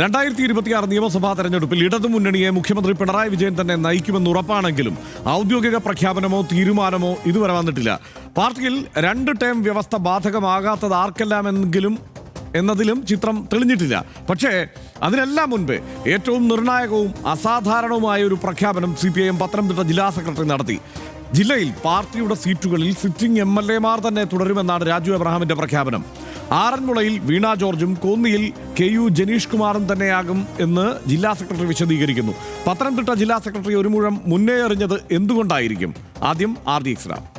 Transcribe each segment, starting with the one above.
രണ്ടായിരത്തി ഇരുപത്തിയാറ് നിയമസഭാ തെരഞ്ഞെടുപ്പിൽ ഇടതുമുന്നണിയെ മുഖ്യമന്ത്രി പിണറായി വിജയൻ തന്നെ നയിക്കുമെന്ന് ഉറപ്പാണെങ്കിലും ഔദ്യോഗിക പ്രഖ്യാപനമോ തീരുമാനമോ ഇതുവരെ വന്നിട്ടില്ല. പാർട്ടിയിൽ രണ്ട് ടേം വ്യവസ്ഥ ബാധകമാകാത്തത് ആർക്കെല്ലാമെങ്കിലും എന്നതിലും ചിത്രം തെളിഞ്ഞിട്ടില്ല. പക്ഷേ അതിനെല്ലാം മുൻപ് ഏറ്റവും നിർണായകവും അസാധാരണവുമായ ഒരു പ്രഖ്യാപനം C P I M Pathanamthitta ജില്ലാ സെക്രട്ടറി നടത്തി. ജില്ലയിൽ പാർട്ടിയുടെ സീറ്റുകളിൽ സിറ്റിംഗ് എം എൽ എമാർ തന്നെ തുടരുമെന്നാണ് രാജു എബ്രഹാമിന്റെ പ്രഖ്യാപനം. ആറന്മുളയിൽ വീണ ജോർജും കോന്നിയിൽ കെ യു ജനീഷ് കുമാറും തന്നെയാകും എന്ന് ജില്ലാ സെക്രട്ടറി വിശദീകരിക്കുന്നു. പത്തനംതിട്ട ജില്ലാ സെക്രട്ടറി ഒരു മുഴം മുന്നേ എറിഞ്ഞത് എന്തുകൊണ്ടായിരിക്കും? ആദ്യം ആർ ഡി എക്സ് റാം.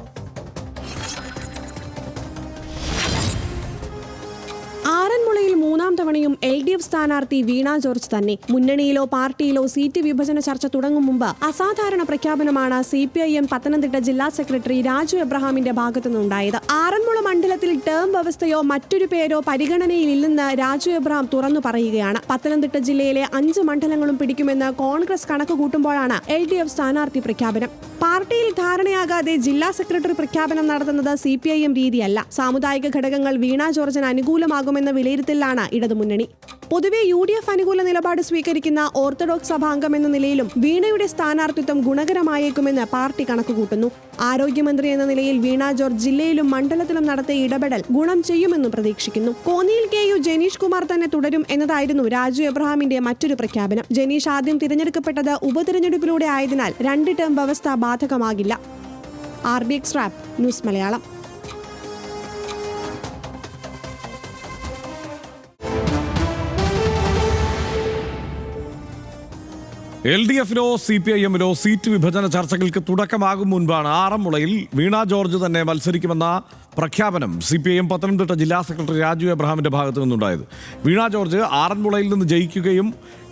മൂന്നാം തവണയും എൽ ഡി എഫ് സ്ഥാനാർത്ഥി വീണ ജോർജ് തന്നെ മുന്നണിയിലോ പാർട്ടിയിലോ സീറ്റ് വിഭജന ചർച്ച തുടങ്ങും മുമ്പ് അസാധാരണ പ്രഖ്യാപനമാണ് C P I M Pathanamthitta ജില്ലാ സെക്രട്ടറി രാജു എബ്രഹാമിന്റെ ഭാഗത്തുനിന്നുണ്ടായത് ആറന്മുള മണ്ഡലത്തിൽ ടേം വ്യവസ്ഥയോ മറ്റൊരു പേരോ പരിഗണനയിലില്ലെന്ന് രാജു എബ്രഹാം തുറന്നു പറയുകയാണ്. പത്തനംതിട്ട ജില്ലയിലെ അഞ്ച് മണ്ഡലങ്ങളും പിടിക്കുമെന്ന് കോൺഗ്രസ് കണക്ക് കൂട്ടുമ്പോഴാണ് എൽ ഡി എഫ് സ്ഥാനാർത്ഥി പ്രഖ്യാപനം. പാർട്ടിയിൽ ധാരണയാകാതെ ജില്ലാ സെക്രട്ടറി പ്രഖ്യാപനം നടത്തുന്നത് സി പി ഐ എം രീതിയല്ല. സാമുദായിക ഘടകങ്ങൾ വീണ ജോർജിന് അനുകൂലമാകുമെന്ന വിലയിരുത്തലിലാണ് ഇടതുമുന്നണി പൊതുവെ യു ഡി എഫ് അനുകൂല നിലപാട് സ്വീകരിക്കുന്ന ഓർത്തഡോക്സ് സഭാംഗം എന്ന നിലയിലും വീണയുടെ സ്ഥാനാർത്ഥിത്വം ഗുണകരമായേക്കുമെന്ന് പാർട്ടി കണക്കുകൂട്ടുന്നു. ആരോഗ്യമന്ത്രി എന്ന നിലയിൽ വീണ ജോർജ് ജില്ലയിലും മണ്ഡലത്തിലും നടത്തിയ ഇടപെടൽ ഗുണം ചെയ്യുമെന്നും പ്രതീക്ഷിക്കുന്നു. കോന്നിയിൽ കെ യു ജനീഷ് കുമാർ തന്നെ തുടരും എന്നതായിരുന്നു രാജു എബ്രഹാമിന്റെ മറ്റൊരു പ്രഖ്യാപനം. ജനീഷ് ആദ്യം തിരഞ്ഞെടുക്കപ്പെട്ടത് ഉപതിരഞ്ഞെടുപ്പിലൂടെ ആയതിനാൽ രണ്ട് ടേം വ്യവസ്ഥ ബാധകമാകില്ല. R B X rap news Malayalam. L D എഫിലോ C P I എമ്മിലോ സീറ്റ് വിഭജന ചർച്ചകൾക്ക് തുടക്കമാകും മുൻപാണ് ആറന്മുളയിൽ വീണ ജോർജ് തന്നെ മത്സരിക്കുമെന്ന പ്രഖ്യാപനം C P I M Pathanamthitta ജില്ലാ സെക്രട്ടറി രാജു എബ്രഹാമിന്റെ ഭാഗത്തു നിന്നുണ്ടായത്. വീണ ജോർജ് ആറന്മുളയിൽ നിന്ന് ജയിക്കുകയും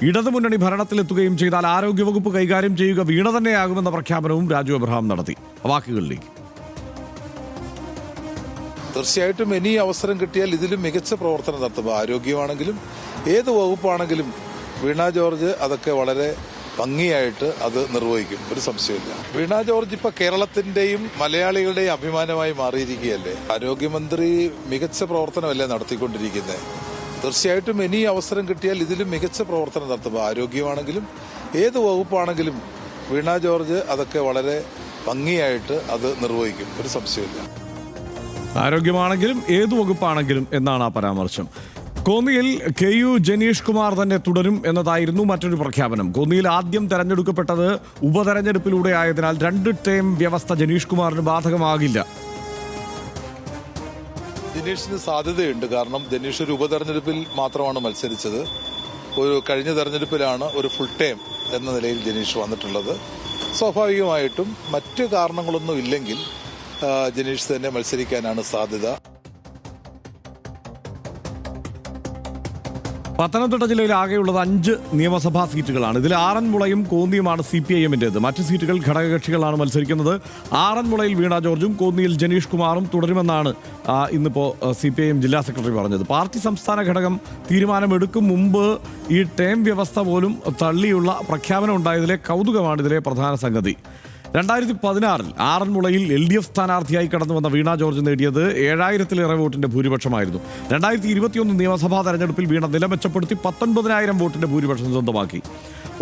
ഇടതുമുന്നണി ഭരണത്തിലെത്തുകയും ചെയ്താൽ ആരോഗ്യവകുപ്പ് കൈകാര്യം ചെയ്യുക വീണ തന്നെയാകുമെന്ന പ്രഖ്യാപനവും രാജു എബ്രഹാം നടത്തി. വാക്കുകളിലേക്ക്. തീർച്ചയായിട്ടും ഇനി അവസരം കിട്ടിയാൽ ഇതിലും മികച്ച പ്രവർത്തനം നടത്തും. ആരോഗ്യമാണെങ്കിലും ഏത് വകുപ്പാണെങ്കിലും വീണ ജോർജ് അതൊക്കെ വളരെ ഭംഗിയായിട്ട് അത് നിർവഹിക്കും. ഒരു സംശയമില്ല വീണ ജോർജ് ഇപ്പൊ കേരളത്തിന്റെയും മലയാളികളുടെയും അഭിമാനമായി മാറിയിരിക്കുകയല്ലേ? ആരോഗ്യമന്ത്രി മികച്ച പ്രവർത്തനമല്ലേ നടത്തിക്കൊണ്ടിരിക്കുന്നത്? തീർച്ചയായിട്ടും ഇനി അവസരം കിട്ടിയാൽ ഇതിലും മികച്ച പ്രവർത്തനം നടത്തുമ്പോൾ ആരോഗ്യമാണെങ്കിലും ഏത് വകുപ്പാണെങ്കിലും വീണ ജോർജ് അതൊക്കെ വളരെ ഭംഗിയായിട്ട് അത് നിർവഹിക്കും. ഒരു സംശയമില്ല ആരോഗ്യമാണെങ്കിലും ഏത് വകുപ്പാണെങ്കിലും എന്നാണ് ആ പരാമർശം. കോന്നിയിൽ കെ യു ജനീഷ് കുമാർ തന്നെ തുടരും എന്നതായിരുന്നു മറ്റൊരു പ്രഖ്യാപനം. കോന്നിയിൽ ആദ്യം തെരഞ്ഞെടുക്കപ്പെട്ടത് ഉപതെരഞ്ഞെടുപ്പിലൂടെ ആയതിനാൽ രണ്ട് ടേം വ്യവസ്ഥ ജനീഷ് കുമാറിന് ബാധകമാകില്ല. ജനീഷിന് സാധ്യതയുണ്ട്. കാരണം ജനീഷ് ഒരു ഉപതെരഞ്ഞെടുപ്പിൽ മാത്രമാണ് മത്സരിച്ചത്. ഒരു കഴിഞ്ഞ തെരഞ്ഞെടുപ്പിലാണ് ഒരു ഫുൾ ടൈം എന്ന നിലയിൽ ജനീഷ് വന്നിട്ടുള്ളത്. സ്വാഭാവികമായിട്ടും മറ്റ് കാരണങ്ങളൊന്നും ഇല്ലെങ്കിൽ ജനീഷ് തന്നെ മത്സരിക്കാനാണ് സാധ്യത. പത്തനംതിട്ട ജില്ലയിൽ ആകെയുള്ളത് അഞ്ച് നിയമസഭാ സീറ്റുകളാണ്. ഇതിൽ ആറന്മുളയും കോന്നിയുമാണ് സി പി ഐ എമ്മിന്റേത്. മറ്റ് സീറ്റുകൾ ഘടകകക്ഷികളാണ് മത്സരിക്കുന്നത്. ആറന്മുളയിൽ വീണ ജോർജും കോന്നിയിൽ ജനീഷ് കുമാറും തുടരുമെന്നാണ് ഇന്നിപ്പോൾ ഇന്നിപ്പോ സി പി ഐ എം ജില്ലാ സെക്രട്ടറി പറഞ്ഞത്. പാർട്ടി സംസ്ഥാന ഘടകം തീരുമാനമെടുക്കും മുമ്പ് ഈ ടേം വ്യവസ്ഥ പോലും തള്ളിയുള്ള പ്രഖ്യാപനം ഉണ്ടായതിലെ കൗതുകമാണ് ഇതിലെ പ്രധാന സംഗതി. രണ്ടായിരത്തി പതിനാറിൽ ആറന്മുളയിൽ എൽ ഡി എഫ് സ്ഥാനാർത്ഥിയായി കടന്നു വന്ന വീണ ജോർജ് നേടിയത് ഏഴായിരത്തിലേറെ വോട്ടിന്റെ ഭൂരിപക്ഷമായിരുന്നു. രണ്ടായിരത്തി ഇരുപത്തിയൊന്ന് നിയമസഭാ തെരഞ്ഞെടുപ്പിൽ വീണ നില മെച്ചപ്പെടുത്തി പത്തൊൻപതിനായിരം വോട്ടിന്റെ ഭൂരിപക്ഷം സ്വന്തമാക്കി.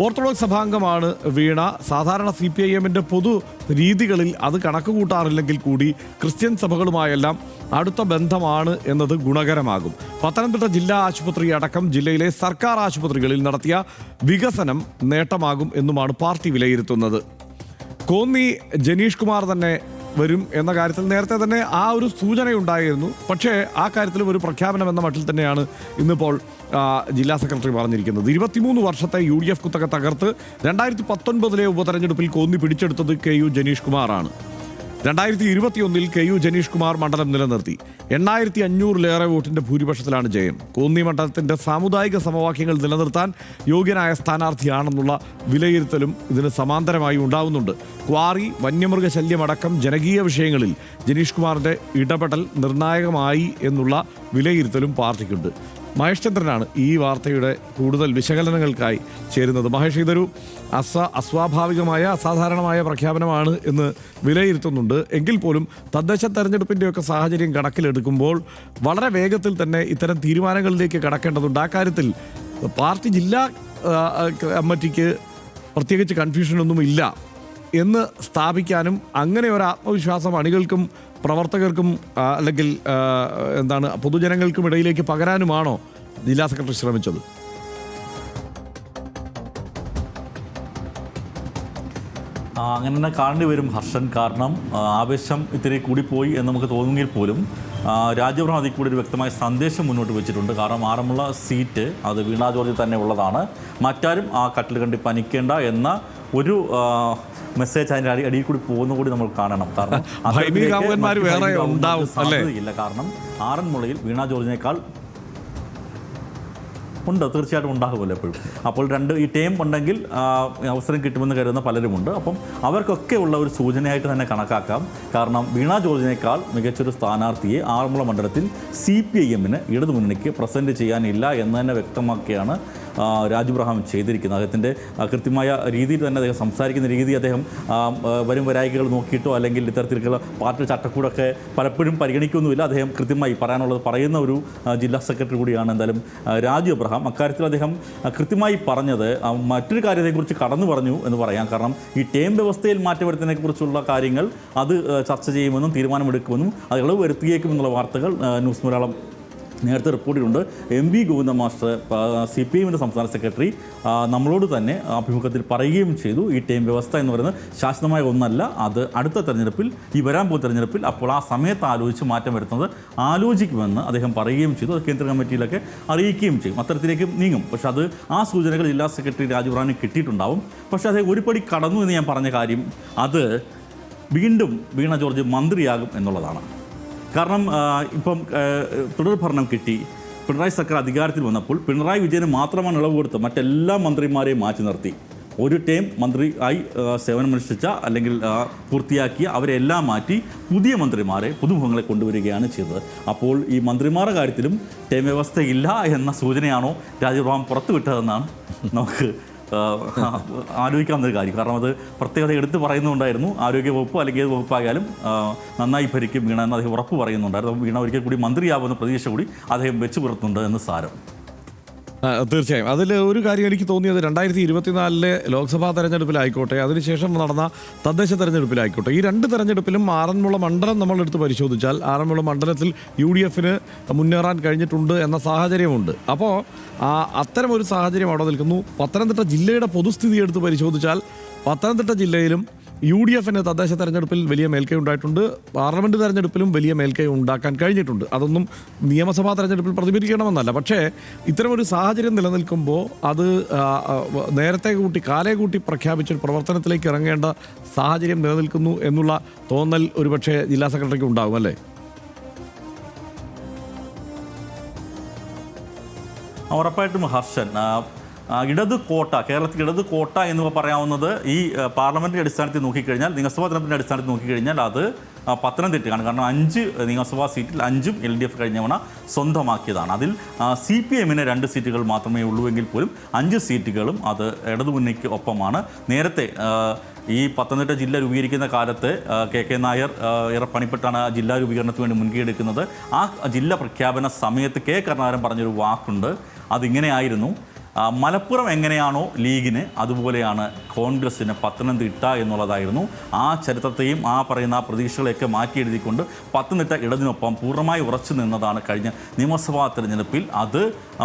ഓർത്തഡോക്സ് സഭാംഗമാണ് വീണ. സാധാരണ സി പി ഐ എമ്മിന്റെ പൊതു രീതികളിൽ അത് കണക്ക് കൂട്ടാറില്ലെങ്കിൽ കൂടി ക്രിസ്ത്യൻ സഭകളുമായെല്ലാം അടുത്ത ബന്ധമാണ് എന്നത് ഗുണകരമാകും. പത്തനംതിട്ട ജില്ലാ ആശുപത്രി അടക്കം ജില്ലയിലെ സർക്കാർ ആശുപത്രികളിൽ നടത്തിയ വികസനം നേട്ടമാകും എന്നുമാണ് പാർട്ടി വിലയിരുത്തുന്നത്. കോന്നി ജനീഷ് കുമാർ തന്നെ വരും എന്ന കാര്യത്തിൽ നേരത്തെ തന്നെ ആ ഒരു സൂചനയുണ്ടായിരുന്നു. പക്ഷേ ആ കാര്യത്തിലും ഒരു പ്രഖ്യാപനം എന്ന മട്ടിൽ തന്നെയാണ് ഇന്നിപ്പോൾ ജില്ലാ സെക്രട്ടറി പറഞ്ഞിരിക്കുന്നത്. ഇരുപത്തിമൂന്ന് വർഷത്തെ യു ഡി എഫ് കുത്തക തകർത്ത് രണ്ടായിരത്തി പത്തൊൻപതിലെ ഉപതെരഞ്ഞെടുപ്പിൽ കോന്നി പിടിച്ചെടുത്തത് കെ യു ജനീഷ് കുമാറാണ്. രണ്ടായിരത്തി ഇരുപത്തിയൊന്നിൽ കെ യു ജനീഷ് കുമാർ മണ്ഡലം നിലനിർത്തി. എണ്ണായിരത്തി അഞ്ഞൂറിലേറെ വോട്ടിന്റെ ഭൂരിപക്ഷത്തിലാണ് ജയം. കോന്നി മണ്ഡലത്തിന്റെ സാമുദായിക സമവാക്യങ്ങൾ നിലനിർത്താൻ യോഗ്യനായ സ്ഥാനാർത്ഥിയാണെന്നുള്ള വിലയിരുത്തലും ഇതിന് സമാന്തരമായി ഉണ്ടാവുന്നുണ്ട്. ക്വാറി വന്യമൃഗശല്യമടക്കം ജനകീയ വിഷയങ്ങളിൽ ജനീഷ് കുമാറിന്റെ ഇടപെടൽ നിർണായകമായി എന്നുള്ള വിലയിരുത്തലും പാർട്ടിക്കുണ്ട്. മഹേഷ് ചന്ദ്രനാണ് ഈ വാർത്തയുടെ കൂടുതൽ വിശകലനങ്ങൾക്കായി ചേരുന്നത്. മഹേഷ് ഇതൊരു അസ അസ്വാഭാവികമായ അസാധാരണമായ പ്രഖ്യാപനമാണ് എന്ന് വിലയിരുത്തുന്നുണ്ട്. എങ്കിൽ പോലും തദ്ദേശ തെരഞ്ഞെടുപ്പിന്റെയൊക്കെ സാഹചര്യം കണക്കിലെടുക്കുമ്പോൾ വളരെ വേഗത്തിൽ തന്നെ ഇത്തരം തീരുമാനങ്ങളിലേക്ക് കടക്കേണ്ടതുണ്ട്. ആ കാര്യത്തിൽ പാർട്ടി ജില്ലാ കമ്മിറ്റിക്ക് പ്രത്യേകിച്ച് കൺഫ്യൂഷനൊന്നും ഇല്ല എന്ന് സ്ഥാപിക്കാനും അങ്ങനെ ഒരു ആത്മവിശ്വാസം അണികൾക്കും പ്രവർത്തകർക്കും അല്ലെങ്കിൽ എന്താണ് പൊതുജനങ്ങൾക്കും ഇടയിലേക്ക് പകരാനുമാണോ ജില്ലാ സെക്രട്ടറി ശ്രമിച്ചത്? അങ്ങനെ തന്നെ കാണേണ്ടി വരും ഹർഷൻ. കാരണം ആവേശം ഇത്തിരി കൂടിപ്പോയി എന്ന് നമുക്ക് തോന്നുമെങ്കിൽ പോലും രാജ്യഭരണം അതിൽ കൂടി ഒരു വ്യക്തമായ സന്ദേശം മുന്നോട്ട് വെച്ചിട്ടുണ്ട്. കാരണം ആറന്മുള സീറ്റ് അത് വീണാ ജോർജിൽ തന്നെ ഉള്ളതാണ്. മറ്റാരും ആ കട്ടിൽ കണ്ടി പനിക്കേണ്ട എന്ന ഒരു മെസ്സേജ് അതിന്റെ അടി അടിയിൽ കൂടി പോകുന്ന കൂടി നമ്മൾ കാണണം. കാരണം? സാധ്യതയില്ല. കാരണം ആറന്മുളയിൽ വീണ ജോർജിനേക്കാൾ ഉണ്ട്. തീർച്ചയായിട്ടും ഉണ്ടാകുമല്ലോ എപ്പോഴും. അപ്പോൾ രണ്ട് ഈ ടൈം ഉണ്ടെങ്കിൽ അവസരം കിട്ടുമെന്ന് കരുതുന്ന പലരുമുണ്ട്. അപ്പം അവർക്കൊക്കെ ഉള്ള ഒരു സൂചനയായിട്ട് തന്നെ കണക്കാക്കാം. കാരണം വീണ ജോർജിനേക്കാൾ മികച്ചൊരു സ്ഥാനാർത്ഥിയെ ആറന്മുള മണ്ഡലത്തിൽ സി പി ഐ എമ്മിന് ഇടതുമുന്നണിക്ക് പ്രസന്റ് ചെയ്യാനില്ല എന്ന് തന്നെ വ്യക്തമാക്കിയാണ് രാജു ബ്രഹാം ചെയ്തിരിക്കുന്നത്. അദ്ദേഹത്തിന്റെ കൃത്യമായ രീതിയിൽ തന്നെ അദ്ദേഹം സംസാരിക്കുന്ന രീതി അദ്ദേഹം വരും വരായികകൾ നോക്കിയിട്ടോ അല്ലെങ്കിൽ ഇത്തരത്തിലുള്ള പാർട്ടി ചട്ടക്കൂടൊക്കെ പലപ്പോഴും പരിഗണിക്കൊന്നുമില്ല. അദ്ദേഹം കൃത്യമായി പറയാനുള്ളത് പറയുന്ന ഒരു ജില്ലാ സെക്രട്ടറി കൂടിയാണ് എന്തായാലും രാജു അബ്രഹാം അക്കാര്യത്തിൽ അദ്ദേഹം കൃത്യമായി പറഞ്ഞത് മറ്റൊരു കാര്യത്തെക്കുറിച്ച് കടന്നു പറഞ്ഞു എന്ന് പറയാം. കാരണം ഈ ടേം വ്യവസ്ഥയിൽ മാറ്റം വരുത്തുന്നതിനെക്കുറിച്ചുള്ള കാര്യങ്ങൾ അത് ചർച്ച ചെയ്യുമെന്നും തീരുമാനമെടുക്കുമെന്നും അത് ഇളവ് വരുത്തിയേക്കുമെന്നുള്ള വാർത്തകൾ ന്യൂസ് മലയാളം നേരത്തെ റിപ്പോർട്ട് ചെയ്തിട്ടുണ്ട്. M V Govinda master C P എമ്മിന്റെ സംസ്ഥാന സെക്രട്ടറി നമ്മളോട് തന്നെ അഭിമുഖത്തിൽ പറയുകയും ചെയ്തു. ഈ ടൈം വ്യവസ്ഥ എന്ന് പറയുന്നത് ശാശ്വതമായ ഒന്നല്ല. അത് അടുത്ത തെരഞ്ഞെടുപ്പിൽ ഈ വരാൻ പോകുന്ന തെരഞ്ഞെടുപ്പിൽ അപ്പോൾ ആ സമയത്ത് ആലോചിച്ച് മാറ്റം വരുത്തുന്നത് ആലോചിക്കുമെന്ന് അദ്ദേഹം പറയുകയും ചെയ്തു. അത് കേന്ദ്ര കമ്മിറ്റിയിലൊക്കെ അറിയിക്കുകയും ചെയ്യും. അത്തരത്തിലേക്ക് നീങ്ങും. പക്ഷേ അത് ആ സൂചനകൾ ജില്ലാ സെക്രട്ടറി രാജുറാന് കിട്ടിയിട്ടുണ്ടാവും. പക്ഷേ അദ്ദേഹം ഒരു പടി കടന്നു എന്ന് ഞാൻ പറഞ്ഞ കാര്യം അത് വീണ്ടും വീണ ജോർജ് മന്ത്രിയാകും എന്നുള്ളതാണ്. കാരണം ഇപ്പം ആ, തുടർ ഭരണം കിട്ടി. പിണറായി സർക്കാർ അധികാരത്തിൽ വന്നപ്പോൾ പിണറായി വിജയന് മാത്രമാണ് ഇളവ് കൊടുത്തത്. മറ്റെല്ലാ മന്ത്രിമാരെയും മാറ്റി നിർത്തി. ഒരു ടൈം മന്ത്രി ആയി സേവനമനുഷ്ഠിച്ച അല്ലെങ്കിൽ പൂർത്തിയാക്കിയ അവരെല്ലാം മാറ്റി പുതിയ മന്ത്രിമാരെ പുതുമുഖങ്ങളെ കൊണ്ടുവരികയാണ് ചെയ്തത്. അപ്പോൾ ഈ മന്ത്രിമാരുടെ കാര്യത്തിലും ടൈം വ്യവസ്ഥയില്ല എന്ന സൂചനയാണോ റാം പുറത്തുവിട്ടതെന്നാണ് നമുക്ക് ആലോചിക്കാവുന്ന ഒരു കാര്യം. കാരണം അത് പ്രത്യേകത എടുത്തു പറയുന്നുണ്ടായിരുന്നു. ആരോഗ്യ വകുപ്പ് അല്ലെങ്കിൽ ഏത് വകുപ്പായാലും നന്നായി ഭരിക്കും വീണ എന്ന് അദ്ദേഹം ഉറപ്പ് പറയുന്നുണ്ടായിരുന്നു. വീണ ഒരിക്കൽ കൂടി മന്ത്രിയാവുന്ന പ്രതീക്ഷ കൂടി അദ്ദേഹം വെച്ച് പുറത്തുണ്ട് എന്ന് സാരം. തീർച്ചയായും. അതിൽ ഒരു കാര്യം എനിക്ക് തോന്നിയത് രണ്ടായിരത്തി ഇരുപത്തിനാലിലെ ലോക്സഭാ തെരഞ്ഞെടുപ്പിലായിക്കോട്ടെ അതിനുശേഷം നടന്ന തദ്ദേശ തെരഞ്ഞെടുപ്പിലായിക്കോട്ടെ. ഈ രണ്ട് തെരഞ്ഞെടുപ്പിലും ആറന്മുള മണ്ഡലം നമ്മൾ എടുത്ത് പരിശോധിച്ചാൽ ആറന്മുള മണ്ഡലത്തിൽ യു ഡി എഫിന് മുന്നേറാൻ കഴിഞ്ഞിട്ടുണ്ട് എന്ന സാഹചര്യമുണ്ട്. അപ്പോൾ അത്തരം ഒരു സാഹചര്യം അവിടെ നിൽക്കുന്നു. പത്തനംതിട്ട ജില്ലയുടെ പൊതുസ്ഥിതി എടുത്ത് പരിശോധിച്ചാൽ പത്തനംതിട്ട ജില്ലയിലും യു ഡി എഫിന് തദ്ദേശ തെരഞ്ഞെടുപ്പിൽ വലിയ മേൽക്കൈ ഉണ്ടായിട്ടുണ്ട്. പാർലമെന്റ് തെരഞ്ഞെടുപ്പിലും വലിയ മേൽക്കൈ ഉണ്ടാക്കാൻ കഴിഞ്ഞിട്ടുണ്ട്. അതൊന്നും നിയമസഭാ തെരഞ്ഞെടുപ്പിൽ പ്രതിഫലിക്കണമെന്നല്ല പക്ഷേ ഇത്തരമൊരു സാഹചര്യം നിലനിൽക്കുമ്പോൾ അത് നേരത്തെ കൂട്ടി കാലേ കൂട്ടി പ്രഖ്യാപിച്ചൊരു പ്രവർത്തനത്തിലേക്ക് ഇറങ്ങേണ്ട സാഹചര്യം നിലനിൽക്കുന്നു എന്നുള്ള തോന്നൽ ഒരുപക്ഷെ ജില്ലാ സെക്രട്ടറിക്ക് ഉണ്ടാകും അല്ലേ? ഉറപ്പായിട്ടും ഹർഷൻ ഇടത് കോട്ട കേരളത്തിൽ ഇടത് കോട്ട എന്ന് പറയാവുന്നത് ഈ പാർലമെന്റിന്റെ അടിസ്ഥാനത്തിൽ നോക്കിക്കഴിഞ്ഞാൽ നിയമസഭാ തെരഞ്ഞെടുപ്പിന്റെ അടിസ്ഥാനത്തിൽ നോക്കിക്കഴിഞ്ഞാൽ അത് പത്തനംതിട്ടയാണ്. കാരണം അഞ്ച് നിയമസഭാ സീറ്റിൽ അഞ്ചും എൽ ഡി എഫ് കഴിഞ്ഞ തവണ സ്വന്തമാക്കിയതാണ്. അതിൽ സി പി എമ്മിന് രണ്ട് സീറ്റുകൾ മാത്രമേ ഉള്ളൂ എങ്കിൽ പോലും അഞ്ച് സീറ്റുകളും അത് ഇടതുമുന്നണിക്ക് ഒപ്പമാണ്. നേരത്തെ ഈ പത്തനംതിട്ട ജില്ല രൂപീകരിക്കുന്ന കാലത്ത് കെ കെ നായർ ഏറെ പണിപ്പെട്ടാണ് ആ ജില്ലാ രൂപീകരണത്തിന് വേണ്ടി മുൻകൈ എടുക്കുന്നത് ആ ജില്ല പ്രഖ്യാപന സമയത്ത് കെ കരുണാകരൻ പറഞ്ഞൊരു വാക്കുണ്ട്. അതിങ്ങനെയായിരുന്നു. മലപ്പുറം എങ്ങനെയാണോ ലീഗിന് അതുപോലെയാണ് കോൺഗ്രസ്സിന് പത്തനംതിട്ട എന്നുള്ളതായിരുന്നു. ആ ചരിത്രത്തെയും ആ പറയുന്ന പ്രതീക്ഷകളെയൊക്കെ മാറ്റി എഴുതിക്കൊണ്ട് പത്തനംതിട്ട ഇടതിനൊപ്പം പൂർണമായി ഉറച്ചു നിന്നതാണ് കഴിഞ്ഞ നിയമസഭാ തെരഞ്ഞെടുപ്പിൽ. അത്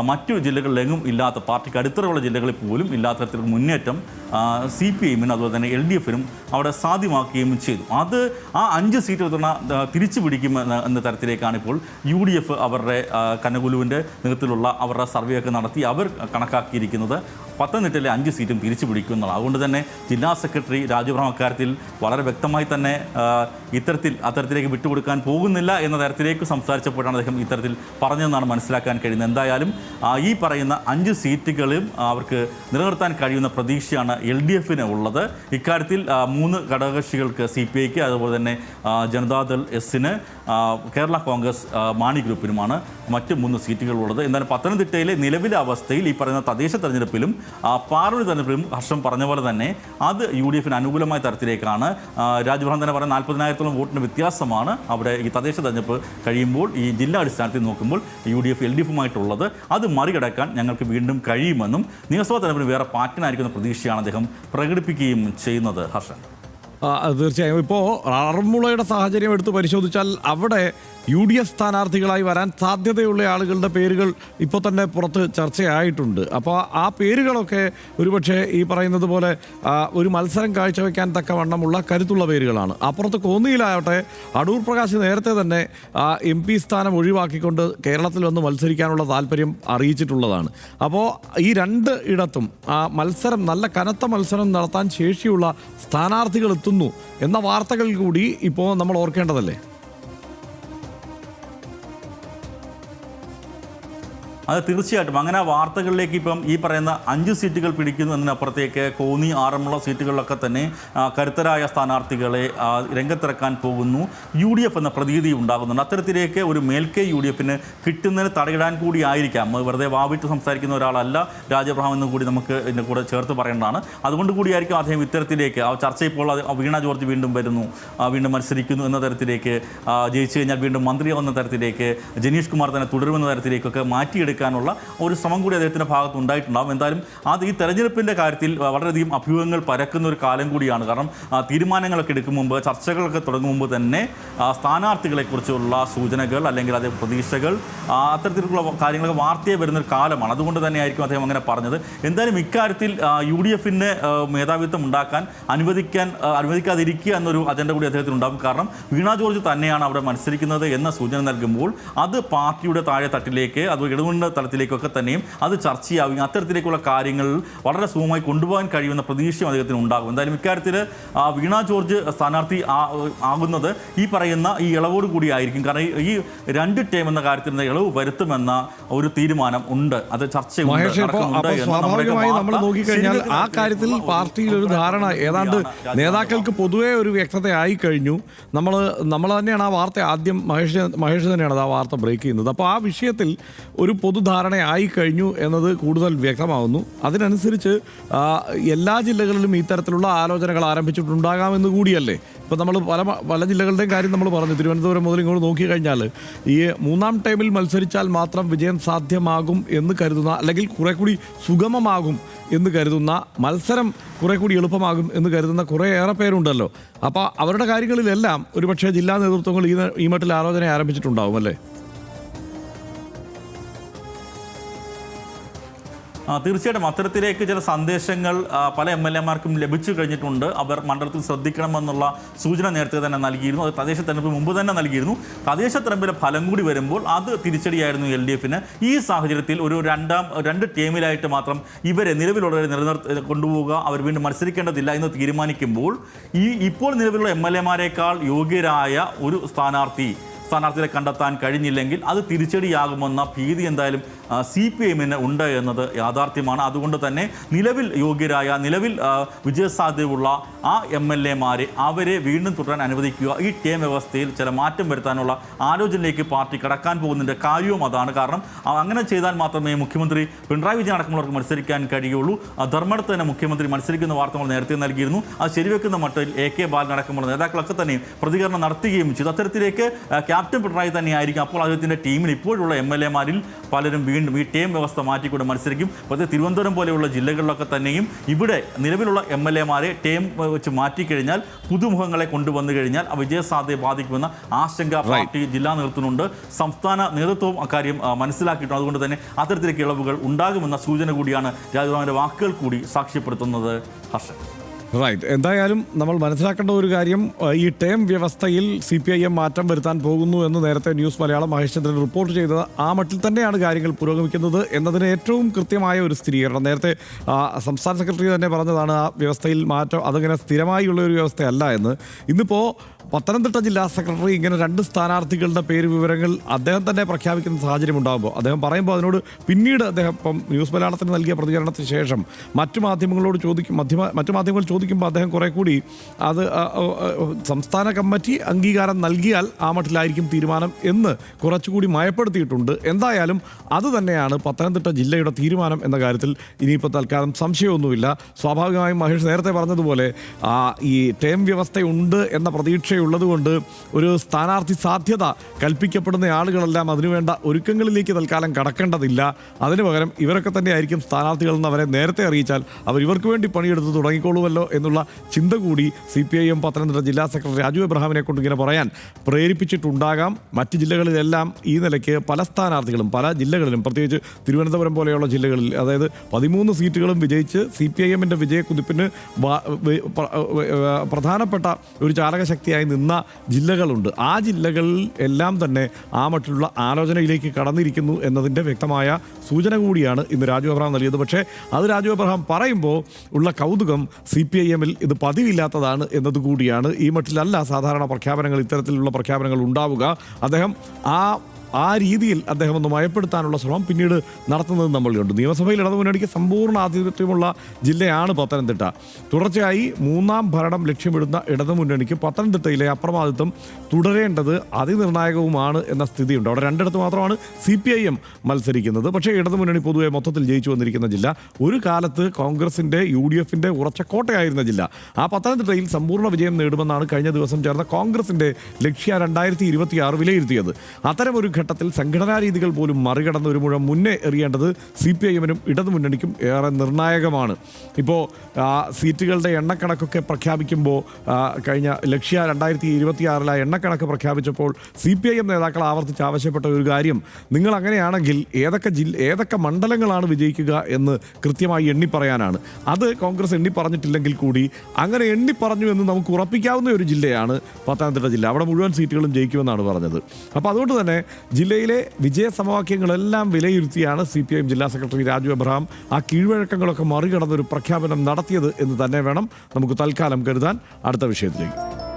മറ്റു ജില്ലകളിലെങ്ങും ഇല്ലാത്ത പാർട്ടിക്ക് അടുത്തുള്ള ജില്ലകളിൽ പോലും ഇല്ലാത്ത തരത്തിലുള്ള മുന്നേറ്റം സി പി എമ്മിന് അതുപോലെ തന്നെ എൽ ഡി എഫിനും അവിടെ സാധ്യമാക്കുകയും ചെയ്തു. അത് ആ അഞ്ച് സീറ്റ് തവണ തിരിച്ചു പിടിക്കും എന്ന തരത്തിലേക്കാണ് ഇപ്പോൾ യു ഡി എഫ് അവരുടെ കനകുലുവിന്റെ നേതൃത്വത്തിലുള്ള അവരുടെ സർവേ ഒക്കെ നടത്തി. അവർ കണക്കാക്കിയിരിക്കുന്നത് പത്തനംതിട്ടയിലെ അഞ്ച് സീറ്റും തിരിച്ചു പിടിക്കും എന്നുള്ളത് അതുകൊണ്ട് തന്നെ ജില്ലാ സെക്രട്ടറി രാജുബ്രഹ്മ അക്കാര്യത്തിൽ വളരെ വ്യക്തമായി തന്നെ ഇത്തരത്തിൽ അത്തരത്തിലേക്ക് വിട്ടുകൊടുക്കാൻ പോകുന്നില്ല എന്ന തരത്തിലേക്ക് സംസാരിച്ചപ്പോഴാണ് അദ്ദേഹം ഇത്തരത്തിൽ പറഞ്ഞതെന്നാണ് മനസ്സിലാക്കാൻ കഴിയുന്നത്. എന്തായാലും ഈ പറയുന്ന അഞ്ച് സീറ്റുകളും അവർക്ക് നിലനിർത്താൻ കഴിയുന്ന പ്രതീക്ഷയാണ് എൽ ഡി എഫിന് ഉള്ളത്. ഇക്കാര്യത്തിൽ മൂന്ന് ഘടകകക്ഷികൾക്ക് സി പി ഐക്ക് അതുപോലെ തന്നെ ജനതാദൾ എസിന് കേരള കോൺഗ്രസ് മാണി ഗ്രൂപ്പിനുമാണ് മറ്റ് മൂന്ന് സീറ്റുകളുള്ളത് എന്നാൽ പത്തനംതിട്ടയിലെ നിലവിലെ അവസ്ഥയിൽ ഈ പറയുന്ന തദ്ദേശ തെരഞ്ഞെടുപ്പിലും തന്നെപ്പോഴും തെരഞ്ഞെടുപ്പിലും ഹർഷം പറഞ്ഞ പോലെ തന്നെ അത് യു ഡി എഫിന് അനുകൂലമായ തരത്തിലേക്കാണ് രാജ്ഭവൻ തന്നെ പറയുന്ന നാൽപ്പതിനായിരത്തോളം വോട്ടിന് വ്യത്യാസമാണ് അവിടെ ഈ തദ്ദേശ തെരഞ്ഞെടുപ്പ് കഴിയുമ്പോൾ ഈ ജില്ലാ അടിസ്ഥാനത്തിൽ നോക്കുമ്പോൾ U D F L D എഫുമായിട്ടുള്ളത് അത് മറികടക്കാൻ ഞങ്ങൾക്ക് വീണ്ടും കഴിയുമെന്നും നിയമസഭാ തെരഞ്ഞെടുപ്പിന് വേറെ പാറ്റിനായിരിക്കുന്ന പ്രതീക്ഷയാണ് അദ്ദേഹം പ്രകടിപ്പിക്കുകയും ചെയ്യുന്നത്. ഹർഷൻ. തീർച്ചയായും. ഇപ്പോൾ ആറന്മുളയുടെ സാഹചര്യം എടുത്ത് പരിശോധിച്ചാൽ അവിടെ യു ഡി എഫ് സ്ഥാനാർത്ഥികളായി വരാൻ സാധ്യതയുള്ള ആളുകളുടെ പേരുകൾ ഇപ്പോൾ തന്നെ പുറത്ത് ചർച്ചയായിട്ടുണ്ട്. അപ്പോൾ ആ പേരുകളൊക്കെ ഒരുപക്ഷെ ഈ പറയുന്നത് പോലെ ഒരു മത്സരം കാഴ്ചവെക്കാൻ തക്കവണ്ണമുള്ള കരുത്തുള്ള പേരുകളാണ്. അപ്പുറത്ത് കോന്നിയിലാവട്ടെ അടൂർ പ്രകാശ് നേരത്തെ തന്നെ എം പി സ്ഥാനം ഒഴിവാക്കിക്കൊണ്ട് കേരളത്തിൽ വന്ന് മത്സരിക്കാനുള്ള താല്പര്യം അറിയിച്ചിട്ടുള്ളതാണ്. അപ്പോൾ ഈ രണ്ട് ഇടത്തും ആ മത്സരം നല്ല കനത്ത മത്സരം നടത്താൻ ശേഷിയുള്ള സ്ഥാനാർത്ഥികൾ എത്തുന്നു എന്ന വാർത്തകൾ കൂടി ഇപ്പോൾ നമ്മൾ ഓർക്കേണ്ടതല്ലേ? അത് തീർച്ചയായിട്ടും. അങ്ങനെ ആ വാർത്തകളിലേക്ക് ഇപ്പം ഈ പറയുന്ന അഞ്ച് സീറ്റുകൾ പിടിക്കുന്നു എന്നതിനപ്പുറത്തേക്ക് കോന്നി ആറന്മുള സീറ്റുകളിലൊക്കെ തന്നെ കരുത്തരായ സ്ഥാനാർത്ഥികളെ രംഗത്തിറക്കാൻ പോകുന്നു. യു ഡി എഫ് എന്ന പ്രതീതി ഉണ്ടാകുന്നുണ്ട്. അത്തരത്തിലേക്ക് ഒരു മേൽക്കൈ യു ഡി എഫിന് കിട്ടുന്നതിന് തടയിടാൻ കൂടി ആയിരിക്കാം. വെറുതെ വാവിട്ട് സംസാരിക്കുന്ന ഒരാളല്ല. രാജബ്രഹാം എന്ന് കൂടി നമുക്ക് ഇതിന്റെ കൂടെ ചേർത്ത് പറയേണ്ടതാണ്. അതുകൊണ്ട് കൂടിയായിരിക്കും അദ്ദേഹം ഇത്തരത്തിലേക്ക് ആ ചർച്ച ഇപ്പോൾ വീണ ജോർജ് വീണ്ടും വരുന്നു. വീണ്ടും മത്സരിക്കുന്നു എന്ന തരത്തിലേക്ക് ജയിച്ചു കഴിഞ്ഞാൽ വീണ്ടും മന്ത്രിയാവുന്ന തരത്തിലേക്ക് ജനീഷ് കുമാർ തന്നെ തുടരുമെന്ന തരത്തിലേക്കൊക്കെ മാറ്റിയെടുക്കാനുള്ള ഒരു ശ്രമം കൂടി അദ്ദേഹത്തിന്റെ ഭാഗത്ത് ഉണ്ടായിട്ടുണ്ടാകും എന്തായാലും അത് ഈ തെരഞ്ഞെടുപ്പിന്റെ കാര്യത്തിൽ വളരെയധികം അഭ്യൂഹങ്ങൾ പരക്കുന്ന ഒരു കാലം കൂടിയാണ്. കാരണം തീരുമാനങ്ങളൊക്കെ എടുക്കും മുമ്പ് ചർച്ചകളൊക്കെ തുടങ്ങും മുമ്പ് തന്നെ സ്ഥാനാർത്ഥികളെക്കുറിച്ചുള്ള സൂചനകൾ അല്ലെങ്കിൽ അതേ പ്രതീക്ഷകൾ അത്തരത്തിലുള്ള കാര്യങ്ങളൊക്കെ വാർത്തയെ വരുന്നൊരു കാലമാണ്. അതുകൊണ്ട് തന്നെയായിരിക്കും അദ്ദേഹം അങ്ങനെ പറഞ്ഞത്. എന്തായാലും ഇക്കാര്യത്തിൽ യു ഡി എഫിന് മേധാവിത്വം ഉണ്ടാക്കാൻ അനുവദിക്കാൻ അനുവദിക്കാതിരിക്കുക എന്നൊരു അജണ്ട കൂടി അദ്ദേഹത്തിന് ഉണ്ടാകും. കാരണം വീണ ജോർജ് തന്നെയാണ് അവിടെ മത്സരിക്കുന്നത് എന്ന സൂചന നൽകുമ്പോൾ അത് പാർട്ടിയുടെ താഴെ തട്ടിലേക്ക് അത് ഇടതുകൊണ്ട തലത്തിലേക്കൊക്കെ തന്നെയും അത് ചർച്ചയാവുകയും അത്തരത്തിലേക്കുള്ള കാര്യങ്ങൾ വളരെ സുഖമായി കൊണ്ടുപോകാൻ കഴിയുമെന്ന പ്രതീക്ഷയും അദ്ദേഹത്തിന് ഉണ്ടാകും. എന്തായാലും ഇക്കാര്യത്തിൽ വീണ ജോർജ് സ്ഥാനാർത്ഥി ആകുന്നത് ഈ പറയുന്ന ഈ ഇളവോട് കൂടി ആയിരിക്കും. കാരണം ഈ- രണ്ട് ടേം എന്ന കാര്യത്തിൽ ഇളവ് വരുത്തുമെന്ന ഒരു തീരുമാനം ഉണ്ട്. അത് സ്വാഭാവികമായി നമ്മൾ നോക്കിക്കഴിഞ്ഞാൽ ആ കാര്യത്തിൽ പാർട്ടിയിൽ ഒരു ധാരണ. ഏതാണ്ട് നേതാക്കൾക്ക് പൊതുവെ ഒരു വ്യക്തത ആയി കഴിഞ്ഞു നമ്മൾ നമ്മൾ തന്നെയാണ് ആ വാർത്ത ആദ്യം മഹേഷ് മഹേഷ് തന്നെയാണ് അത് ആ വാർത്ത ബ്രേക്ക് ചെയ്യുന്നത്. അപ്പോൾ ആ വിഷയത്തിൽ ഒരു പൊതുധാരണ ആയി കഴിഞ്ഞു എന്നത് കൂടുതൽ വ്യക്തമാവുന്നു. അതിനനുസരിച്ച് എല്ലാ ജില്ലകളിലും ഇത്തരത്തിലുള്ള ആലോചനകൾ ആരംഭിച്ചിട്ടുണ്ടാകാമെന്ന് കൂടിയല്ലേ? ഇപ്പം നമ്മൾ പല പല ജില്ലകളുടെയും കാര്യം നമ്മൾ പറഞ്ഞു. തിരുവനന്തപുരം മുതൽ ഇങ്ങോട്ട് നോക്കിക്കഴിഞ്ഞാൽ ഈ മൂന്നാം ടൈമിൽ മത്സരിച്ചാൽ മാത്രം വിജയം സാധ്യമാകും എന്ന് കരുതുന്ന അല്ലെങ്കിൽ കുറെ കൂടി സുഗമമാകും എന്ന് കരുതുന്ന മത്സരം കുറെ കൂടി എളുപ്പമാകും എന്ന് കരുതുന്ന കുറേയേറെ പേരുണ്ടല്ലോ. അപ്പോൾ അവരുടെ കാര്യങ്ങളിലെല്ലാം ഒരുപക്ഷെ ജില്ലാ നേതൃത്വങ്ങൾ ഈ ഈ മട്ടിൽ ആലോചന ആരംഭിച്ചിട്ടുണ്ടാവും അല്ലേ? തീർച്ചയായിട്ടും അത്തരത്തിലേക്ക് ചില സന്ദേശങ്ങൾ പല എം എൽ എമാർക്കും ലഭിച്ചു കഴിഞ്ഞിട്ടുണ്ട്. അവർ മണ്ഡലത്തിൽ ശ്രദ്ധിക്കണമെന്നുള്ള സൂചന നേരത്തെ തന്നെ നൽകിയിരുന്നു. അത് തദ്ദേശ തെരഞ്ഞെടുപ്പ് മുമ്പ് തന്നെ നൽകിയിരുന്നു. തദ്ദേശ തെരഞ്ഞെടുപ്പിലെ ഫലം കൂടി വരുമ്പോൾ അത് തിരിച്ചടിയായിരുന്നു എൽ ഡി എഫിന്. ഈ സാഹചര്യത്തിൽ ഒരു രണ്ടാം രണ്ട് ടീമിലായിട്ട് മാത്രം ഇവരെ നിലവിലുള്ളവരെ നിലനിർത്തി കൊണ്ടുപോവുക അവർ വീണ്ടും മത്സരിക്കേണ്ടതില്ല എന്ന് തീരുമാനിക്കുമ്പോൾ ഈ ഇപ്പോൾ നിലവിലുള്ള എം എൽ എമാരെക്കാൾ യോഗ്യരായ ഒരു സ്ഥാനാർത്ഥി സ്ഥാനാർത്ഥികളെ കണ്ടെത്താൻ കഴിഞ്ഞില്ലെങ്കിൽ അത് തിരിച്ചടിയാകുമെന്ന ഭീതി എന്തായാലും സി പി എമ്മിന് ഉണ്ട് എന്നത് യാഥാർത്ഥ്യമാണ്. അതുകൊണ്ട് തന്നെ നിലവിൽ യോഗ്യരായ നിലവിൽ വിജയസാധ്യതയുള്ള ആ എം എൽ എമാരെ അവരെ വീണ്ടും തുടരാൻ അനുവദിക്കുക. ഈ ടേം വ്യവസ്ഥയിൽ ചില മാറ്റം വരുത്താനുള്ള ആലോചനയിലേക്ക് പാർട്ടി കടക്കാൻ പോകുന്നതിന്റെ കാര്യവും അതാണ്. കാരണം അങ്ങനെ ചെയ്താൽ മാത്രമേ മുഖ്യമന്ത്രി പിണറായി വിജയൻ അടക്കമുള്ളവർക്ക് മത്സരിക്കാൻ കഴിയുള്ളൂ. ധർമ്മടത്ത് തന്നെ മുഖ്യമന്ത്രി മത്സരിക്കുന്ന വാർത്ത നമ്മൾ നേരത്തെ നൽകിയിരുന്നു. അത് ശരിവെക്കുന്ന മട്ടിൽ എ കെ ബാലൻ അടക്കമുള്ള നേതാക്കളൊക്കെ തന്നെയും പ്രതികരണം നടത്തുകയും ചെയ്തു. അത്തരത്തിലേക്ക് ക്യാപ്റ്റൻ പിണറായി തന്നെയായിരിക്കും. അപ്പോൾ അദ്ദേഹത്തിന്റെ ടീമിൽ ഇപ്പോഴുള്ള എം എൽ എമാരിൽ പലരും വീണ്ടും ഈ ടീം വ്യവസ്ഥ മാറ്റിക്കൊണ്ട് മത്സരിക്കും. പ്രത്യേക തിരുവനന്തപുരം പോലെയുള്ള ജില്ലകളിലൊക്കെ തന്നെയും ഇവിടെ നിലവിലുള്ള എം എൽ എമാരെ ടീം വെച്ച് മാറ്റിക്കഴിഞ്ഞാൽ പുതുമുഖങ്ങളെ കൊണ്ടുവന്നു കഴിഞ്ഞാൽ ആ വിജയസാധ്യത ബാധിക്കുമെന്ന ആശങ്ക പാർട്ടി ജില്ലാ നേതൃത്വമുണ്ട് സംസ്ഥാന നേതൃത്വവും അക്കാര്യം മനസ്സിലാക്കിയിട്ടുണ്ട്. അതുകൊണ്ട് തന്നെ അത്തരത്തിലേക്ക് ഇളവുകൾ ഉണ്ടാകുമെന്ന സൂചന കൂടിയാണ് രാജഭവന്റെ വാക്കുകൾ കൂടി സാക്ഷ്യപ്പെടുത്തുന്നത് ഹർഷൻ റൈറ്റ് എന്തായാലും നമ്മൾ മനസ്സിലാക്കേണ്ട ഒരു കാര്യം ഈ ടേം വ്യവസ്ഥയിൽ സി പി ഐ എം മാറ്റം വരുത്താൻ പോകുന്നു എന്ന് നേരത്തെ ന്യൂസ് മലയാളം മഹേഷ് ചന്ദ്രൻ റിപ്പോർട്ട് ചെയ്തത് ആ മട്ടിൽ തന്നെയാണ് കാര്യങ്ങൾ പുരോഗമിക്കുന്നത് എന്നതിന് ഏറ്റവും കൃത്യമായ ഒരു സ്ഥിരീകരണം. നേരത്തെ സംസ്ഥാന സെക്രട്ടറി തന്നെ പറഞ്ഞതാണ് ആ വ്യവസ്ഥയിൽ മാറ്റം അതങ്ങനെ സ്ഥിരമായുള്ള ഒരു വ്യവസ്ഥയല്ല എന്ന്. ഇന്നിപ്പോൾ പത്തനംതിട്ട ജില്ലാ സെക്രട്ടറി ഇങ്ങനെ രണ്ട് സ്ഥാനാർത്ഥികളുടെ പേര് വിവരങ്ങൾ അദ്ദേഹം തന്നെ പ്രഖ്യാപിക്കുന്ന സാഹചര്യം ഉണ്ടാകുമ്പോൾ അദ്ദേഹം പറയുമ്പോൾ അതിനോട് പിന്നീട് അദ്ദേഹം ഇപ്പം ന്യൂസ് മലയാളത്തിന് നൽകിയ പ്രതികരണത്തിന് ശേഷം മറ്റു മാധ്യമങ്ങളോട് ചോദിക്കും മധ്യമ മറ്റു മാധ്യമങ്ങൾ ചോദിക്കുമ്പോൾ അദ്ദേഹം കുറെ കൂടി അത് സംസ്ഥാന കമ്മിറ്റി അംഗീകാരം നൽകിയാൽ ആ മട്ടിലായിരിക്കും തീരുമാനം എന്ന് കുറച്ചുകൂടി മയപ്പെടുത്തിയിട്ടുണ്ട്. എന്തായാലും അത് തന്നെയാണ് പത്തനംതിട്ട ജില്ലയുടെ തീരുമാനം എന്ന കാര്യത്തിൽ ഇനിയിപ്പോൾ തൽക്കാലം സംശയമൊന്നുമില്ല. സ്വാഭാവികമായും മഹേഷ് നേരത്തെ പറഞ്ഞതുപോലെ ആ, ഈ ടേം വ്യവസ്ഥയുണ്ട് എന്ന പ്രതീക്ഷയുള്ളത് കൊണ്ട് ഒരു സ്ഥാനാർത്ഥി സാധ്യത കൽപ്പിക്കപ്പെടുന്ന ആളുകളെല്ലാം അതിനുവേണ്ട ഒരുക്കങ്ങളിലേക്ക് തൽക്കാലം കടക്കേണ്ടതില്ല. അതിനു പകരം ഇവരൊക്കെ തന്നെ ആയിരിക്കും സ്ഥാനാർത്ഥികൾ എന്ന് അവരെ നേരത്തെ അറിയിച്ചാൽ അവർ ഇവർക്ക് വേണ്ടി പണിയെടുത്ത് തുടങ്ങിക്കോളുമല്ലോ എന്നുള്ള ചിന്ത കൂടി C P I M Pathanamthitta ജില്ലാ സെക്രട്ടറി രാജു എബ്രഹാമിനെ കൊണ്ട് ഇങ്ങനെ പറയാൻ പ്രേരിപ്പിച്ചിട്ടുണ്ടാകാം. മറ്റ് ജില്ലകളിലെല്ലാം ഈ നിലയ്ക്ക് പല സ്ഥാനാർത്ഥികളും പല ജില്ലകളിലും പ്രത്യേകിച്ച് തിരുവനന്തപുരം പോലെയുള്ള ജില്ലകളിൽ അതായത് പതിമൂന്ന് സീറ്റുകളും വിജയിച്ച് സി പി ഐ എമ്മിന്റെ വിജയക്കുതിപ്പിന് പ്രധാനപ്പെട്ട ഒരു ചാലകശക്തിയായി നിന്ന ജില്ലകളുണ്ട്. ആ ജില്ലകളിൽ എല്ലാം തന്നെ ആ മറ്റുള്ള ആലോചനയിലേക്ക് കടന്നിരിക്കുന്നു എന്നതിന്റെ വ്യക്തമായ സൂചന കൂടിയാണ് ഇന്ന് രാജു അബ്രഹാം നൽകിയത്. പക്ഷേ അത് രാജു അബ്രഹാം പറയുമ്പോൾ ഉള്ള കൗതുകം സി പി ഐ എമ്മിൽ ഇത് പതിവില്ലാത്തതാണ് എന്നതുകൂടിയാണ്. ഈ മട്ടിലല്ല സാധാരണ പ്രഖ്യാപനങ്ങൾ ഇത്തരത്തിലുള്ള പ്രഖ്യാപനങ്ങൾ ഉണ്ടാവുക. അദ്ദേഹം ആ ആ രീതിയിൽ അദ്ദേഹം ഒന്ന് മയപ്പെടുത്താനുള്ള ശ്രമം പിന്നീട് നടത്തുന്നത് നമ്മൾ കണ്ടു നിയമസഭയിൽ ഇടതു മുന്നണിക്ക് സമ്പൂർണ ആധിപത്യമുള്ള ജില്ലയാണ് പത്തനംതിട്ട. തുടർച്ചയായി മൂന്നാം ഭരണം ലക്ഷ്യമിടുന്ന ഇടതു മുന്നണിക്ക് പത്തനംതിട്ടയിലെ അപ്രമാദിത്വം തുടരേണ്ടത് അതിനിർണായകവുമാണ് എന്ന സ്ഥിതിയുണ്ട്. അവിടെ രണ്ടിടത്ത് മാത്രമാണ് സി പി ഐ എം മത്സരിക്കുന്നത്. പക്ഷേ ഇടതു മുന്നണി പൊതുവെ മൊത്തത്തിൽ ജയിച്ചു വന്നിരിക്കുന്ന ജില്ല. ഒരു കാലത്ത് കോൺഗ്രസിന്റെ യു ഡി എഫിന്റെ ഉറച്ച കോട്ടയായിരുന്ന ജില്ല. ആ പത്തനംതിട്ടയിൽ സമ്പൂർണ വിജയം നേടുമെന്നാണ് കഴിഞ്ഞ ദിവസം ചേർന്ന കോൺഗ്രസിന്റെ ലക്ഷ്യ രണ്ടായിരത്തി ഇരുപത്തിയാറ് വിലയിരുത്തിയത്. അത്തരം ഒരു ഘട്ടത്തിൽ സംഘടനാ രീതികൾ പോലും മറികടന്ന് ഒരു മുഴം മുന്നേ എറിയേണ്ടത് സി പി ഐ എമ്മിനും ഇടതുമുന്നണിക്കും ഏറെ നിർണായകമാണ്. ഇപ്പോൾ സീറ്റുകളുടെ എണ്ണക്കണക്കൊക്കെ പ്രഖ്യാപിക്കുമ്പോൾ കഴിഞ്ഞ ലക്ഷ്യ രണ്ടായിരത്തി ഇരുപത്തിയാറിലെ എണ്ണക്കണക്ക് പ്രഖ്യാപിച്ചപ്പോൾ സി പി ഐ എം നേതാക്കൾ ആവർത്തിച്ച് ആവശ്യപ്പെട്ട ഒരു കാര്യം നിങ്ങൾ അങ്ങനെയാണെങ്കിൽ ഏതൊക്കെ ജില്ല ഏതൊക്കെ മണ്ഡലങ്ങളാണ് വിജയിക്കുക എന്ന് കൃത്യമായി എണ്ണി പറയാനാണ്. അത് കോൺഗ്രസ് എണ്ണി പറഞ്ഞിട്ടില്ലെങ്കിൽ കൂടി അങ്ങനെ എണ്ണി പറഞ്ഞു എന്ന് നമുക്ക് ഉറപ്പിക്കാവുന്ന ഒരു ജില്ലയാണ് പത്തനംതിട്ട ജില്ല. അവിടെ മുഴുവൻ സീറ്റുകളും ജയിക്കുമെന്നാണ് പറഞ്ഞത്. അപ്പോൾ അതുകൊണ്ട് തന്നെ ജില്ലയിലെ വിജയ സമവാക്യങ്ങളെല്ലാം വിലയിരുത്തിയാണ് സി പി ഐ എം ജില്ലാ സെക്രട്ടറി രാജു എബ്രഹാം ആ കീഴ്വഴക്കങ്ങളൊക്കെ മറികടന്നൊരു പ്രഖ്യാപനം നടത്തിയത് എന്ന് തന്നെ വേണം നമുക്ക് തൽക്കാലം കരുതാൻ അടുത്ത വിഷയത്തിലേക്ക്.